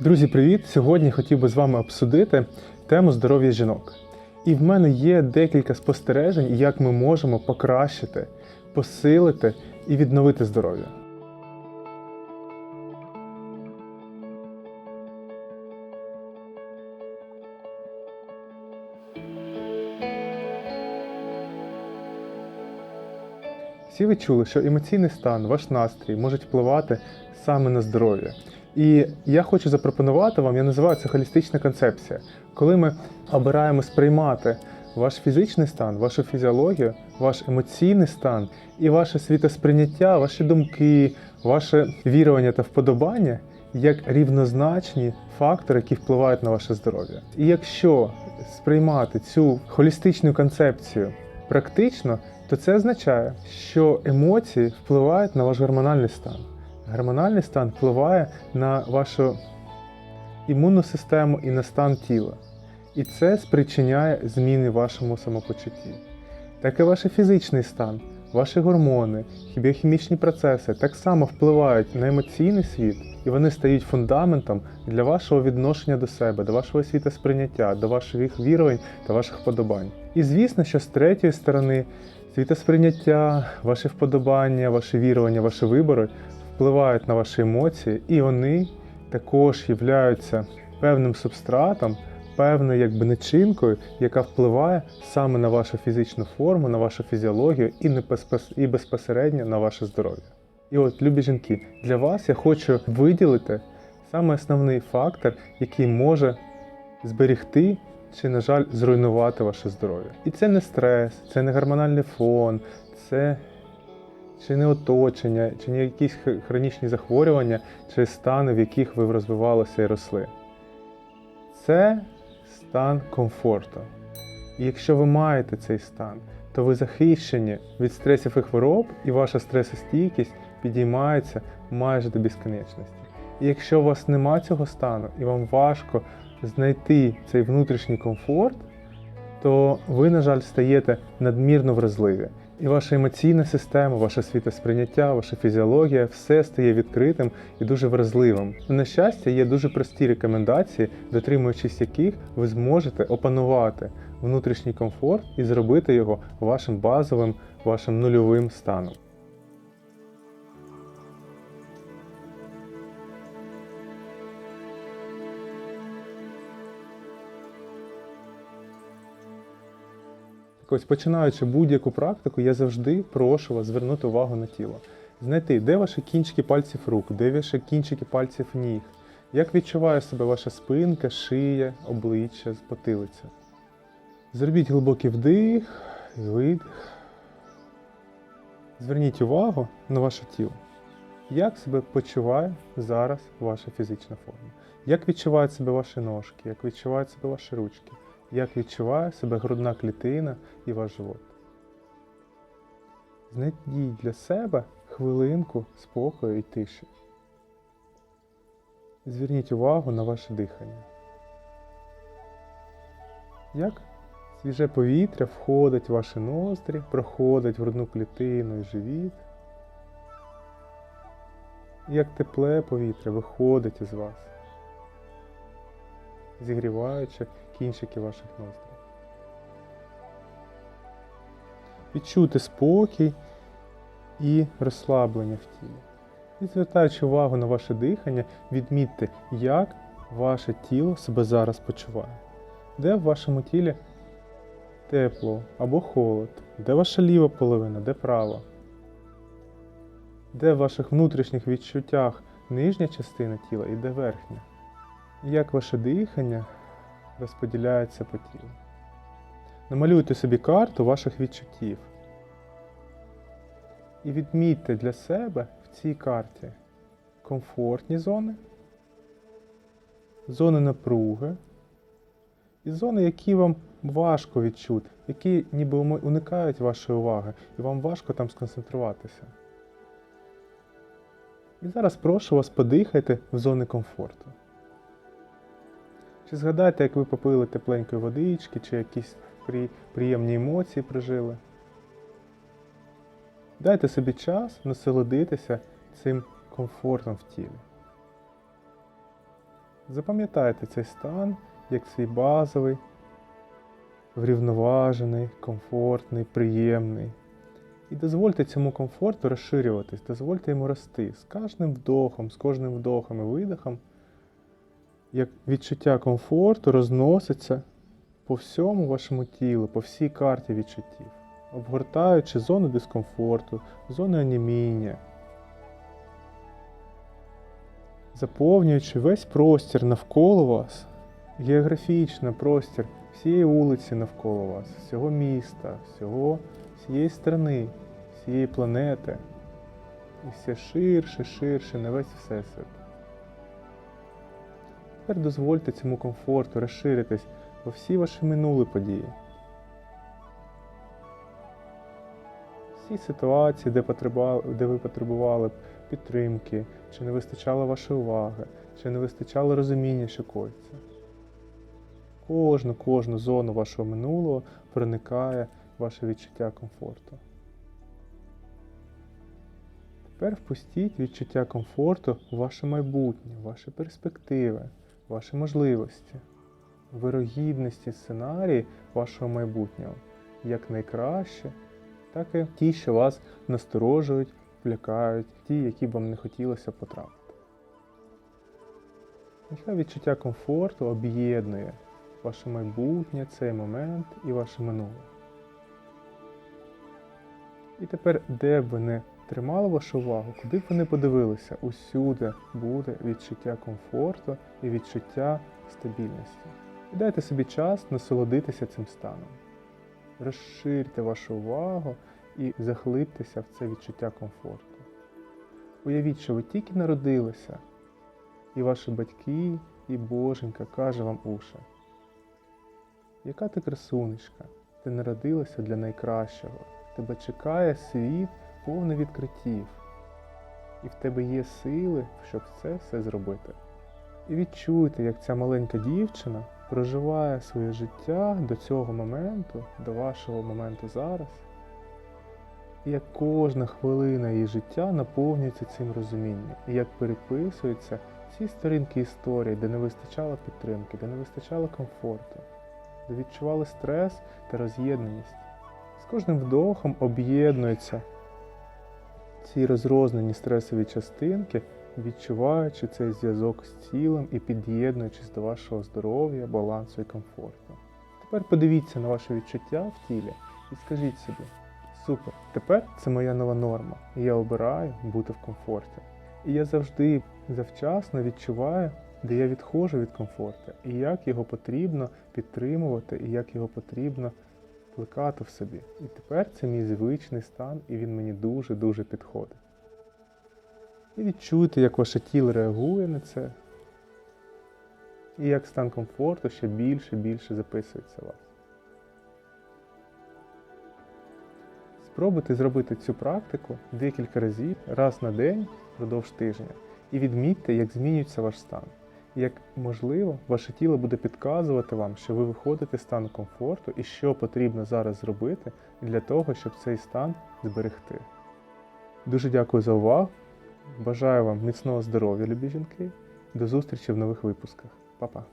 Друзі, привіт! Сьогодні хотів би з вами обсудити тему здоров'я жінок. І в мене є декілька спостережень, як ми можемо покращити, посилити і відновити здоров'я. Всі ви чули, що емоційний стан, ваш настрій можуть впливати саме на здоров'я. І я хочу запропонувати вам, я називаю це холістична концепція, коли ми обираємо сприймати ваш фізичний стан, вашу фізіологію, ваш емоційний стан і ваше світосприйняття, ваші думки, ваше вірування та вподобання як рівнозначні фактори, які впливають на ваше здоров'я. І якщо сприймати цю холістичну концепцію практично, то це означає, що емоції впливають на ваш гормональний стан. Гормональний стан впливає на вашу імунну систему і на стан тіла. І це спричиняє зміни в вашому самопочутті. Так і ваш фізичний стан, ваші гормони, біохімічні процеси так само впливають на емоційний світ, і вони стають фундаментом для вашого відношення до себе, до вашого світосприйняття, до ваших вірувань та ваших вподобань. І звісно, що з третьої сторони світосприйняття, ваші вподобання, ваші вірування, ваші вибори впливають на ваші емоції, і вони також являються певним субстратом, певною якби начинкою, яка впливає саме на вашу фізичну форму, на вашу фізіологію і, і безпосередньо на ваше здоров'я. І от, любі жінки, для вас я хочу виділити саме основний фактор, який може зберегти чи, на жаль, зруйнувати ваше здоров'я. І це не стрес, це не гормональний фон, це чи не оточення, чи не якісь хронічні захворювання, чи стани, в яких ви розвивалися і росли. Це стан комфорту. І якщо ви маєте цей стан, то ви захищені від стресів і хвороб, і ваша стресостійкість підіймається майже до безконечності. І якщо у вас нема цього стану, і вам важко знайти цей внутрішній комфорт, то ви, на жаль, стаєте надмірно вразливі. І ваша емоційна система, ваше світосприйняття, ваша фізіологія все стає відкритим і дуже вразливим. На щастя, є дуже прості рекомендації, дотримуючись яких ви зможете опанувати внутрішній комфорт і зробити його вашим базовим, вашим нульовим станом. Так ось, починаючи будь-яку практику, я завжди прошу вас звернути увагу на тіло. Знайти, де ваші кінчики пальців рук, де ваші кінчики пальців ніг, як відчуває себе ваша спинка, шия, обличчя, потилиця. Зробіть глибокий вдих і видих. Зверніть увагу на ваше тіло. Як себе почуває зараз ваша фізична форма? Як відчувають себе ваші ножки, як відчувають себе ваші ручки? Як відчуває себе грудна клітина і ваш живот. Знайдіть для себе хвилинку спокою і тиші. Зверніть увагу на ваше дихання. Як свіже повітря входить в ваші ноздрі, проходить в грудну клітину і живіт. Як тепле повітря виходить із вас, зігріваючи кінчики ваших ноздрів. Відчути спокій і розслаблення в тілі. І звертаючи увагу на ваше дихання, відмітьте, як ваше тіло себе зараз почуває. Де в вашому тілі тепло або холод, де ваша ліва половина, де права. Де в ваших внутрішніх відчуттях нижня частина тіла і де верхня. Як ваше дихання розподіляється по тілу. Намалюйте собі карту ваших відчуттів. І відмітьте для себе в цій карті комфортні зони, зони напруги і зони, які вам важко відчути, які ніби уникають вашої уваги, і вам важко там сконцентруватися. І зараз прошу вас подихайте в зони комфорту. Чи згадайте, як ви попили тепленької водички, чи якісь приємні емоції прожили? Дайте собі час насолодитися цим комфортом в тілі. Запам'ятайте цей стан як свій базовий, врівноважений, комфортний, приємний. І дозвольте цьому комфорту розширюватись, дозвольте йому рости з кожним вдохом, з кожним вдохом і видохом, як відчуття комфорту розноситься по всьому вашому тілу, по всій карті відчуттів, обгортаючи зону дискомфорту, зону аніміння, заповнюючи весь простір навколо вас, географічно простір всієї вулиці навколо вас, всього міста, всього, всієї страни, всієї планети. І все ширше, ширше на весь всесвіт. Тепер дозвольте цьому комфорту розширитись во всі ваші минулі події. Всі ситуації, де, де ви потребували підтримки, чи не вистачало вашої уваги, чи не вистачало розуміння, що коїться. Кожну, кожну зону вашого минулого проникає ваше відчуття комфорту. Тепер впустіть відчуття комфорту в ваше майбутнє, в ваші перспективи, ваші можливості, вирогідності сценарії вашого майбутнього, як найкраще, так і ті, що вас насторожують, лякають, ті, які б вам не хотілося потрапити. Нехай відчуття комфорту об'єднує ваше майбутнє, цей момент і ваше минуле. І тепер, де б ви не тримали вашу увагу, куди б ви не подивилися, усюди буде відчуття комфорту і відчуття стабільності. І дайте собі час насолодитися цим станом. Розширте вашу увагу і заглибтеся в це відчуття комфорту. Уявіть, що ви тільки народилися, і ваші батьки, і Боженька каже вам уша. Яка ти красунечка, ти народилася для найкращого. Тебе чекає світ повний відкриттів, і в тебе є сили, щоб це все зробити. І відчуйте, як ця маленька дівчина проживає своє життя до цього моменту, до вашого моменту зараз, і як кожна хвилина її життя наповнюється цим розумінням, і як переписуються ці сторінки історії, де не вистачало підтримки, де не вистачало комфорту, де відчували стрес та роз'єднаність. З кожним вдохом об'єднуються ці розрознені стресові частинки, відчуваючи цей зв'язок з тілом і під'єднуючись до вашого здоров'я, балансу і комфорту. Тепер подивіться на ваше відчуття в тілі і скажіть собі: супер, тепер це моя нова норма, і я обираю бути в комфорті. І я завжди завчасно відчуваю, де я відходжу від комфорту, і як його потрібно підтримувати, і як його потрібно плекати в собі. І тепер це мій звичний стан, і він мені дуже-дуже підходить. І відчуйте, як ваше тіло реагує на це, і як стан комфорту ще більше більше записується в вас. Спробуйте зробити цю практику декілька разів, раз на день впродовж тижня, і відмітьте, як змінюється ваш стан. Як можливо, ваше тіло буде підказувати вам, що ви виходите з стану комфорту і що потрібно зараз зробити для того, щоб цей стан зберегти. Дуже дякую за увагу. Бажаю вам міцного здоров'я, любі жінки. До зустрічі в нових випусках. Па-па!